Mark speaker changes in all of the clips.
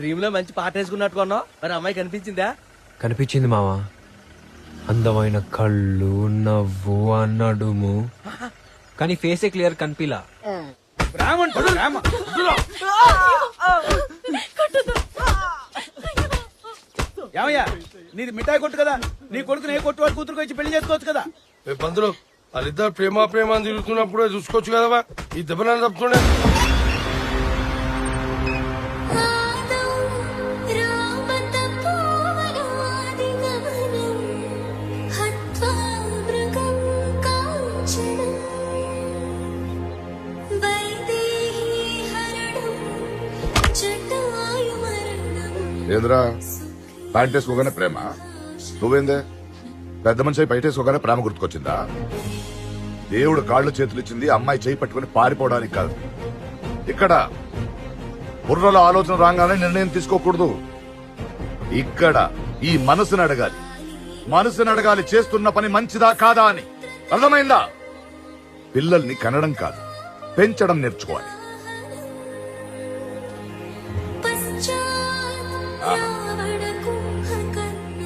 Speaker 1: డ్రీమ్లో మంచి పాట వేసుకున్నట్టుకున్నావు మరి అమ్మాయి కనిపించిందా?
Speaker 2: కనిపించింది మావా. అందమైన కళ్ళు నవ్వు ఆ నడుము కానీ ఫేసే క్లియర్ కనిపిలా.
Speaker 1: రామంటు రామ. ఏమయ్యా నీది మిఠాయి కొట్టు కదా. నీ కొడుకుని ఏ కొట్టు వాడు కూతురుకు వచ్చి పెళ్ళి చేసుకోవచ్చు కదా?
Speaker 3: ఏ పంతులు వాళ్ళిద్దరు ప్రేమ ప్రేమ అని తిరుగుతున్నప్పుడే చూసుకోవచ్చు కదవా? ఈ దెబ్బలను తప్పుతుండే.
Speaker 4: ఏంద్రా? ప్యాంట్ వేసుకోగానే ప్రేమ. నువ్వేందే? పెద్ద మనిషి బయట వేసుకోగానే ప్రేమ గుర్తుకొచ్చిందా? దేవుడు కాళ్ళు చేతులు ఇచ్చింది అమ్మాయి చేయి పట్టుకుని పారిపోవడానికి కాదు. ఇక్కడ బుర్రలో ఆలోచన రాగానే నిర్ణయం తీసుకోకూడదు. ఇక్కడ ఈ మనసుని అడగాలి. మనసుని అడగాలి చేస్తున్న పని మంచిదా కాదా అని. అర్థమైందా? పిల్లల్ని కనడం కాదు పెంచడం నేర్చుకోవాలి.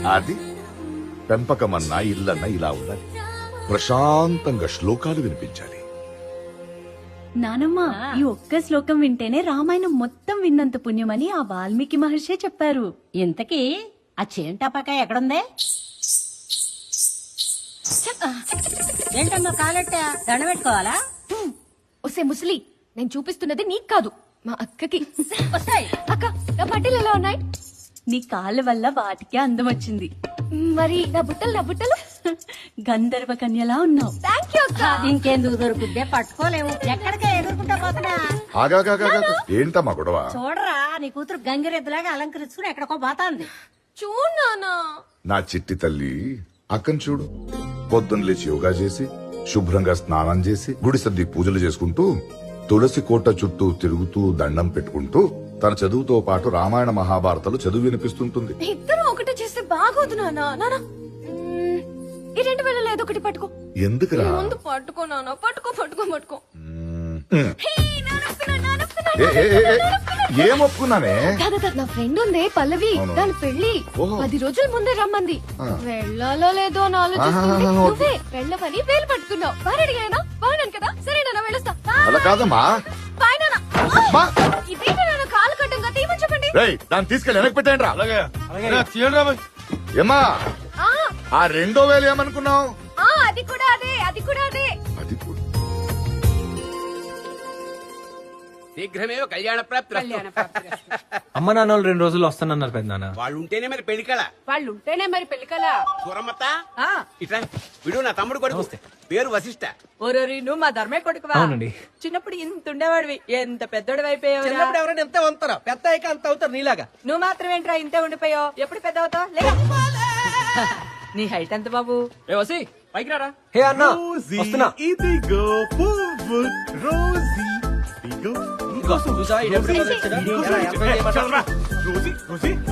Speaker 4: అది పెంపకమన్నా ఇల్లన్నా ఇలా ఉండాలి. ప్రశాంతంగా శ్లోకాలు వినిపించాలి.
Speaker 5: నానమ్మ ఈ ఒక్క శ్లోకం వింటేనే రామాయణం మొత్తం విన్నంత పుణ్యమని ఆ వాల్మీకి మహర్షి చెప్పారు.
Speaker 6: ఇంతకీ ఆ చేంటపాకాయ ఎక్కడుంది? ఏంటమ్మా కాలెట్టా? దండ పెట్టుకోవాలా?
Speaker 7: ఒసే ముసలి నేను చూపిస్తున్నది నీకు కాదు మా అక్కకి.
Speaker 6: వస్తాయి.
Speaker 7: అక్క నా బట్టలు ఎలా ఉన్నాయి?
Speaker 5: నీ కాళ్ళ వల్ల వాటికే అందం వచ్చింది.
Speaker 7: మరి నా బుట్టలు నా బుట్టలు?
Speaker 5: గంధర్వ కన్యలా ఉన్నావు.
Speaker 7: థ్యాంక్ యూ
Speaker 6: ఇంకెందుకు దొరుకుద్దే పట్టుకోలేము ఎక్కడికే ఎదుర్కొంటా పోతున్నా?
Speaker 4: ఏంటమ్మా గొడవ?
Speaker 6: చూడరా నీ కూతురు గంగిరెద్దులాగా అలంకరించుకుని ఎక్కడికో పోతాంది.
Speaker 7: చూడు నానా
Speaker 4: నా చిట్టి తల్లి అక్కను చూడు. పొద్దున్న లేచి యోగా చేసి శుభ్రంగా స్నానం చేసి గుడి సర్ది పూజలు చేసుకుంటూ తులసి కోట చుట్టూ తిరుగుతూ దండం పెట్టుకుంటూ తన చదువుతో పాటు రామాయణ మహాభారతాలు చదువు వినిపిస్తుంటుంది.
Speaker 7: ఇద్దరు ఒకటే చేస్తే బాగోదు నానా నానా ఈ రెండు ఏదో ఒకటి పట్టుకో.
Speaker 4: ఎందుకురా?
Speaker 7: ముందు పట్టుకో నానా పట్టుకో పట్టుకో పట్టుకో. హే, నాన్న వస్తున్నా, నాన్న వస్తున్నా,
Speaker 4: ఏ, ఏ, ఏ, ఏ,
Speaker 7: నాన్న వస్తున్నా.
Speaker 4: ఏం ఒప్పుకున్నానే
Speaker 7: కాదు, కాదు, నా ఫ్రెండ్ ఉంది పల్లవి.
Speaker 4: అవును.
Speaker 7: దాని పెళ్ళి
Speaker 4: ఓహో.
Speaker 7: పది రోజుల ముందే రమ్మంది. వెళ్ళాలో లేదో అని ఆలోచిస్తుంటే
Speaker 4: ఆహా, ఓకే.
Speaker 7: నువ్వే వెళ్ళమని వేలు పట్టుకున్నావు. బాగా అడిగానా బాగున్నాను కదా? సరే నాన్న వెళ్ళొస్తా.
Speaker 4: అలా కాదమ్మా.
Speaker 7: బాయ్ నాన్న.
Speaker 4: అమ్మా! దాన్ని తీసుకెళ్ళి వెనక్కి పెట్టండి రా
Speaker 3: అలాగే. రా, తీయండి రా మరి.
Speaker 4: ఏమ్మా?
Speaker 7: ఆ,
Speaker 4: రెండో వేలు ఏమనుకున్నావు?
Speaker 7: ఆ, అది కూడా అదే అది కూడా అది.
Speaker 1: శీఘ్రమే కళ్యాణ ప్రాప్తి
Speaker 2: అమ్మ నాన్న వాళ్ళు రెండు రోజులు వస్తానన్నారు పెద్దనాన్న
Speaker 1: వాళ్ళు ఉంటేనే మరి పెళ్ళి కళ.
Speaker 7: వాళ్ళు ఉంటేనే మరి పెళ్ళికలా
Speaker 1: సూరమ్మత ఇట్లా విడు నా తమ్ముడు కొడుకు. పేరు వశిష్ట.
Speaker 8: ఓరోరి నువ్వు మా ధర్మే కొడుకువా?
Speaker 2: అవునండి.
Speaker 8: చిన్నప్పుడు ఇంత ఉండేవాడివి. ఎంత పెద్దోడు అయిపోయావు
Speaker 1: చిన్నప్పుడు ఎవరైనా ఎంత ఉంటారు పెద్ద అయ్యాక అంత అవుతారు నీలాగా.
Speaker 8: నువ్వు మాత్రం ఏంట్రా ఇంతే ఉండిపోయావు? ఎప్పుడు పెద్ద అవుతావు? లేదా నీ హైట్ ఎంత బాబు?
Speaker 2: వసి పైకి రారా. హే అన్న వస్తున్నా.
Speaker 9: ఇదిగో పువ్వు రోజీ ఇదిగో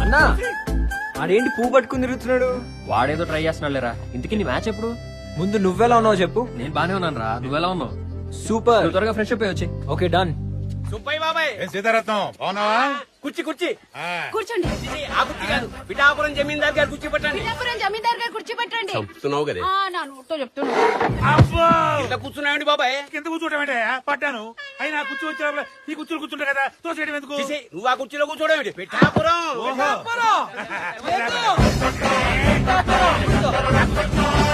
Speaker 2: అన్నా ఆడేంటి పువ్వు పట్టుకుని తిరుగుతున్నాడు? వాడేదో ట్రై చేస్తున్నాడు లేరా? ఇంతకీ నీ మ్యాచ్ ఎప్పుడు? ముందు నువ్వెలా ఉన్నావు చెప్పు. నేను బానే ఉన్నాను రా. నువ్వెలా ఉన్నావు? సూపర్. త్వరగా ఫ్రెష్ అప్ వచ్చి ఓకే డన్.
Speaker 1: సుబ్బయ్య బాబాయ్.
Speaker 9: ఏం సీతారత్నం బాగున్నావా?
Speaker 1: కుర్చీ కుర్చీ.
Speaker 9: ఆ,
Speaker 7: కూర్చోండి.
Speaker 1: ఆ కుర్చీ కాదు. పిఠాపురం జమీందార్ గారు కుర్చీ పట్టండి
Speaker 7: పిఠాపురం జమీందార్ గారు కూర్చోబెట్టండి.
Speaker 1: చెప్తున్నావు కదా.
Speaker 7: ఆ, నా నోట్లో చెప్తున్నా
Speaker 9: అబ్బో!
Speaker 1: ఇంత కూర్చున్నాయండి బాబాయ్?
Speaker 9: కింద కూర్చోటమేంటే పట్టాను అయినా కుర్చీ వచ్చినప్పుడు ఈ కుర్చీలు కూర్చుంటే కదా తోసేయడం ఎందుకు?
Speaker 1: నువ్వు ఆ కుర్చీలో కూర్చోవడం ఏంటి పిఠాపురం.
Speaker 9: ఓహో.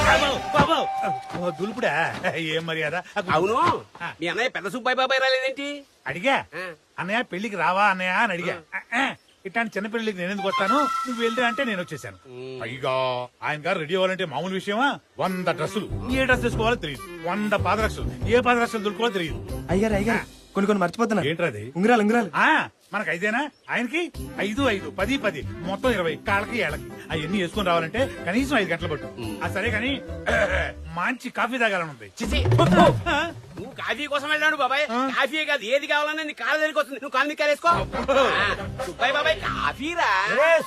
Speaker 9: బాబు, బాబు. ఓ, దులుపుడా? ఏం మర్యాద?
Speaker 1: అవును. మీ అన్నయ్య పెద్ద సుబ్బయ్య బాబాయ్ రాలేదేంటి?
Speaker 9: అడిగా. అన్నయ్య పెళ్ళికి రావా అన్నయ్య అని అడిగా. ఇట్లాంటి చిన్న పెళ్ళికి నేను ఎందుకు వస్తాను? నువ్వు వెళ్తే అంటే నేను వచ్చేసాను. పైగా ఆయన గారు రెడీ అవ్వాలంటే మామూలు విషయమా? వంద డ్రెస్సులు. ఏ డ్రెస్ తీసుకోవాలో తెలియదు. వంద పాదరక్షలు. ఏ పాదరక్షలు దొరుకోవాలో తెలియదు.
Speaker 1: అయ్యారు అయ్యారు కొన్ని కొన్ని మర్చిపోతున్నా.
Speaker 9: ఏంట్రది?
Speaker 1: ఉంగరాలు ఉంగరాలు.
Speaker 9: ఆ మనకు ఐదేనా? ఆయనకి ఐదు ఐదు పది పది. మొత్తం ఇరవై. కాళ్ళకి ఏళ్ళకి. అవన్నీ వేసుకుని రావాలంటే కనీసం ఐదు గంటలు పట్టు. ఆ సరే కానీ మంచి కాఫీ తాగాలని ఉంది.
Speaker 1: చిచి. నువ్వు కాఫీ కోసం వెళ్ళాడు బాబాయ్. కాఫీ కాదు ఏది కావాలన్నా నీ కాళ్ళ దగ్గరికి వస్తుంది. నువ్వు కాలు మీద వేసుకో సుబ్బయ్య బాబాయ్ కాఫీరా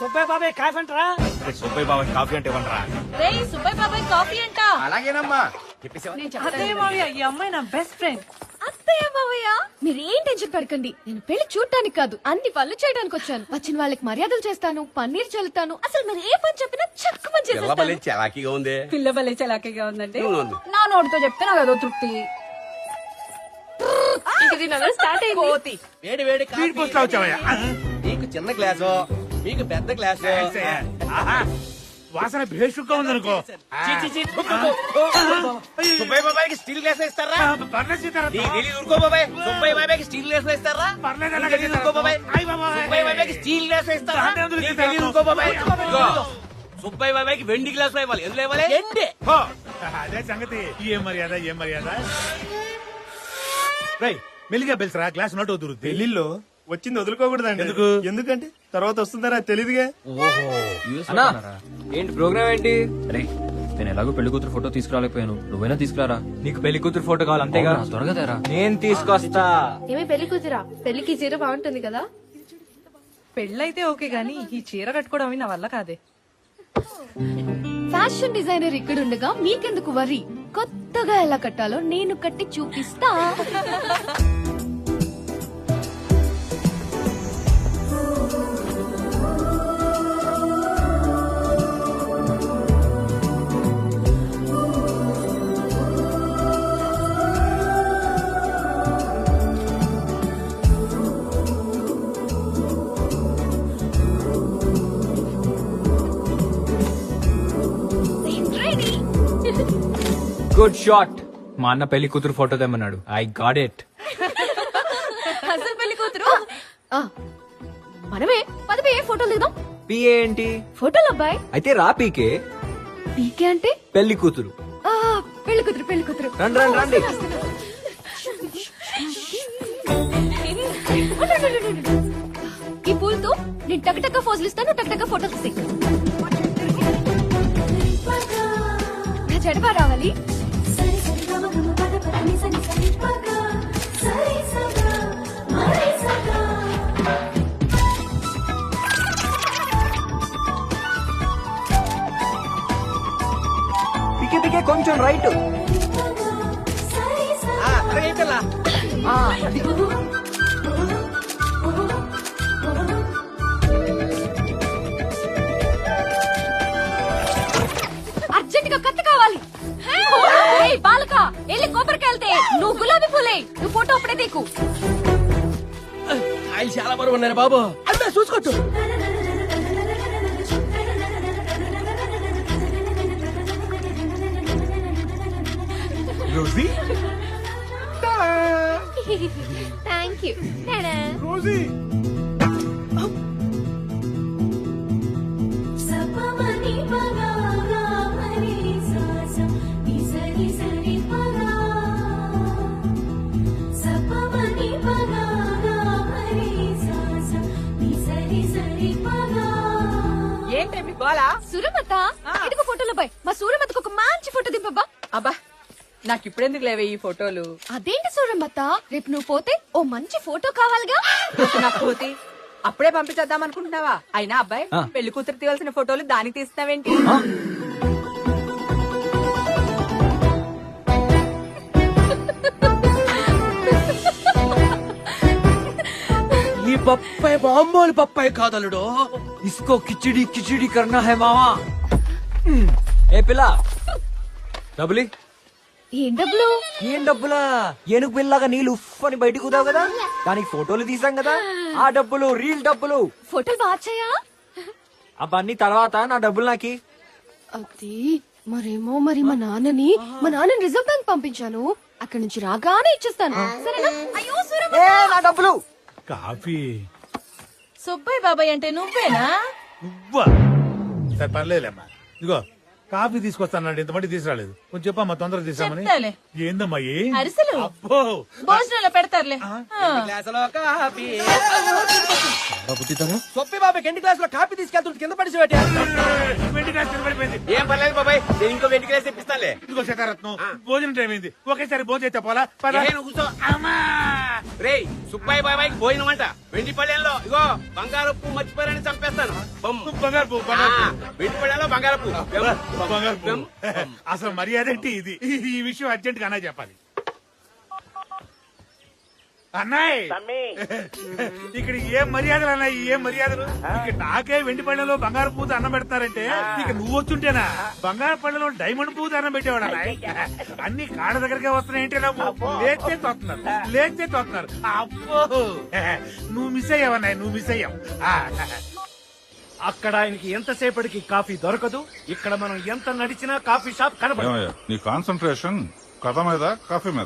Speaker 9: సుబ్బయ్య బాబాయ్ కాఫీ అంటారా? సుబ్బయ్య బాబాయ్ కాఫీ అంటే ఇవ్వనరా
Speaker 5: రేయ్ సుబ్బయ్య బాబాయ్ కాఫీ అంట.
Speaker 1: అలాగేనమ్మా.
Speaker 8: మావయ్య ఈ అమ్మాయి నా బెస్ట్ ఫ్రెండ్
Speaker 7: అత్తయ్య మావయ్య? మీరేం టెన్షన్ పడకండి. నేను పెళ్ళి చూడటానికి కాదు అన్ని పనులు చేయడానికి వచ్చాను. వచ్చిన వాళ్ళకి మర్యాదలు చేస్తాను పన్నీర్ చల్లుతాను. అసలు మీరు ఏ పని చెప్పినా చక్కమని
Speaker 1: చలాకీగా ఉంది.
Speaker 8: పిల్ల భలే చలాకీగా ఉందండి.
Speaker 1: ఉంది.
Speaker 8: నా నోటితో చెప్తే నాకు అదో తృప్తి.
Speaker 7: స్టార్ట్
Speaker 1: వేడి వేడి నీకు చిన్న గ్లాసు మీకు పెద్ద గ్లాసు.
Speaker 9: వాసన భేషుగ్గా ఉందనుకో. ఆ.
Speaker 1: చి, చి, చి. సుబ్బయ్య బాబాయ్కి స్టీల్ గ్లాస్ ఇస్తారా
Speaker 9: పర్లేదు సీతారాం.
Speaker 1: ఊరుకో బాబాయ్. సుబ్బయ్య బాబాయ్కి స్టీల్ గ్లాస్ ఇస్తారా
Speaker 9: పర్లేదు
Speaker 1: నీకు
Speaker 9: అలాగే
Speaker 1: తెలియదు ఊరుకో బాబాయ్.
Speaker 9: అయ్ బాబాయ్.
Speaker 1: సుబ్బయ్య బాబాయ్కి స్టీల్ గ్లాస్ ఇస్తారా
Speaker 9: దాన్ని ఎందుకు
Speaker 1: నీకు
Speaker 9: ఇస్తారు?
Speaker 1: తెలియదు ఊరుకో బాబాయ్. ఇదిగో, సుబ్బయ్య బాబాయ్కి వెండి గ్లాస్ ఇవ్వాలి ఎందులో ఇవ్వాలి ఎండి.
Speaker 9: అదే సంగతి. ఏం మర్యాద ఏం మర్యాద? రై మెల్లిగా పిలిచరా. గ్లాస్ నోట్ వదురుద్ది
Speaker 10: పెళ్ళిలో వచ్చింది వదులుకోకూడదండి.
Speaker 9: ఎందుకు?
Speaker 10: ఎందుకంటే తర్వాత వస్తుందరా తెలీదుగా
Speaker 2: అన్నా ఏంటి ప్రోగ్రామ్ ఏంటి? రే నేను ఎలాగో పెళ్ళి కూతురు ఫోటో తీసుకురాలేకపోయాను. నువ్వైనా తీసుకురారా?
Speaker 10: నీకు పెళ్ళి కూతురు ఫోటో కావాలి అంతేగా?
Speaker 2: త్వరగా తేరా
Speaker 10: నేను తీసుకొస్తా.
Speaker 7: ఏమి పెళ్ళి కూతురా? పెళ్ళికి చీర బాగుంటుంది కదా?
Speaker 8: పెళ్ళైతే ఓకే గానీ ఈ చీర కట్టుకోవడం నా వల్ల కాదే.
Speaker 7: ఫ్యాషన్ డిజైనర్ ఇక్కడ ఉండగా మీకెందుకు వరి? కొత్తగా ఎలా కట్టాలో నేను కట్టి చూపిస్తా.
Speaker 10: గుడ్ షాట్ మా అన్న పెళ్ళి కూతురు ఫోటో తెమ్మన్నాడు. ఐ గాట్ ఇట్
Speaker 7: అసలు పెళ్ళి కూతురు? ఆ, మనమే పదవి ఫోటోలు దిగుదాం.
Speaker 10: పిఏ ఏంటి?
Speaker 7: ఫోటోలు అబ్బాయి.
Speaker 10: అయితే రా పీకే
Speaker 7: పీకే అంటే?
Speaker 10: పెళ్ళి కూతురు.
Speaker 7: ఆ, పెళ్ళి కూతురు పెళ్ళి కూతురు.
Speaker 10: రండి, రండి, రండి.
Speaker 7: ఈ పూలతో నేను టక్ టక్ ఫోజులు ఇస్తాను టక్ టక్ ఫోటోలు ఇస్తాయి నా జడబా రావాలి
Speaker 11: పద పద ని
Speaker 7: తీకు
Speaker 1: కాయలు చాలా బరువు ఉన్నాయి బాబు. అబ్బే చూసుకోవచ్చు
Speaker 9: రోజీ?
Speaker 7: Thank you
Speaker 9: Rosy?
Speaker 7: సురమత? ఇదిగో ఫోటోలు బాయ్ మా సూరమతకు ఒక మంచి ఫోటో దింపబ్బా.
Speaker 8: అబ్బా నాకు ఇప్పుడెందుకు లేవే ఈ ఫోటోలు?
Speaker 7: అదేంటి సూరమత? రేపు నువ్వు పోతే ఓ మంచి ఫోటో కావాలిగా.
Speaker 8: నాకు పోతే అప్పుడే పంపించేద్దాం అనుకుంటున్నావా అయినా అబ్బాయి పెళ్ళి కూతురు తీయాల్సిన ఫోటోలు దానికి తీస్తావేంటి
Speaker 1: పప్పాయి బాంబోలు పప్పాయి కాదలుడు.
Speaker 10: ఇస్కో కిచిడి కిచిడి కర్నా హై మావా. ఏ పిల్ల? డబ్బులి?
Speaker 7: ఏం డబ్బులు?
Speaker 10: ఏం డబ్బులా? ఏనుగు పిల్లగా నీళ్ళు ఉఫ్ అని బయటకు కుదావు కదా? దానికి ఫోటోలు తీసాం కదా? ఆ డబ్బులు రీల్ డబ్బులు.
Speaker 7: ఫోటోలు బాచాయా
Speaker 10: అవన్నీ తర్వాత నా డబ్బులు నాకి.
Speaker 7: అది మరేమో మరి మా నాన్నని మా నాన్నని రిజర్వ్ బ్యాంక్ పంపించాను. అక్కడి నుంచి రాగానే ఇచ్చేస్తాను. సరేనా? అయ్యో
Speaker 10: నా డబ్బులు!
Speaker 9: కాఫీ.
Speaker 8: సుబ్బయ్య బాబాయ్ అంటే నువ్వేనా?
Speaker 9: నువ్వా? సరే పర్లేదులేమ్మా. ఇదిగో కాఫీ తీసుకొస్తానండి ఇంతమంది తీసుకురాలేదు. కొంచెం చెప్పమ్మా తొందరగా తీసామని. ఏందమ్మా ఏ?
Speaker 8: అరిసెలు.
Speaker 9: అబ్బో.
Speaker 8: భోజనంలో పెడతారులే.
Speaker 1: గ్లాసులో కాఫీ? సొప్పి బాబాయ్ ఎన్ని గ్లాసులో కాఫీ తీసుకెళ్తుంటే కింద పడిసి
Speaker 9: వెండి గ్లాస్ కింద పడిపోయింది.
Speaker 1: ఏం పర్లేదు బాబాయ్ నేను ఇంకో వెంటి గ్లాస్ తెప్పిస్తానులే.
Speaker 9: ఇదిగో సీతారత్నం భోజనం టైం అయింది. ఒకేసారి భోజనం చేస్తే పోలా పద.
Speaker 1: నువ్వు కూర్చో. అమ్మా! రేయ్ సుబ్బయ్య బాబాయ్కి పోయిన వంట వెండి పళ్ళెంలో ఇగో బంగారపు మర్చిపోయారని చంపేస్తాను.
Speaker 9: బంగారు పువ్వు,
Speaker 1: ఆ,
Speaker 9: బంగారు పువ్వు.
Speaker 1: వెండి పళ్ళెంలో బంగారపు.
Speaker 9: అసలు మర్యాద ఏంటి ఇది ఈ విషయం అర్జెంట్ గానే చెప్పాలి అన్నాయ్ ఇక్కడ ఏం మర్యాదలు అన్నాయి ఏం మర్యాదలు? ఇక నాకే వెండి పళ్ళలో బంగారు పూత అన్నం పెడతారంటే ఇక నువ్వు వచ్చుంటేనా? బంగారు పళ్ళలో డైమండ్ పూత అన్నం పెట్టేవాడు అన్నాయ్ అన్ని కాళ్ళ దగ్గరకే వస్తున్నాయంటే నాకు లేచే తోస్తున్నారు లేచే తోస్తున్నారు అబ్బో! నువ్వు మిస్ అయ్యావన్నాయ్ నువ్వు మిస్ అయ్యావు. ఆ.
Speaker 11: అక్కడ ఆయనకి ఎంతసేపటికి కాఫీ దొరకదు? ఇక్కడ మనం ఎంత నడిచినా కాఫీ షాప్ కనబడదు.
Speaker 12: నీ కాన్సన్ట్రేషన్ కథ మీద కాఫీ మీద.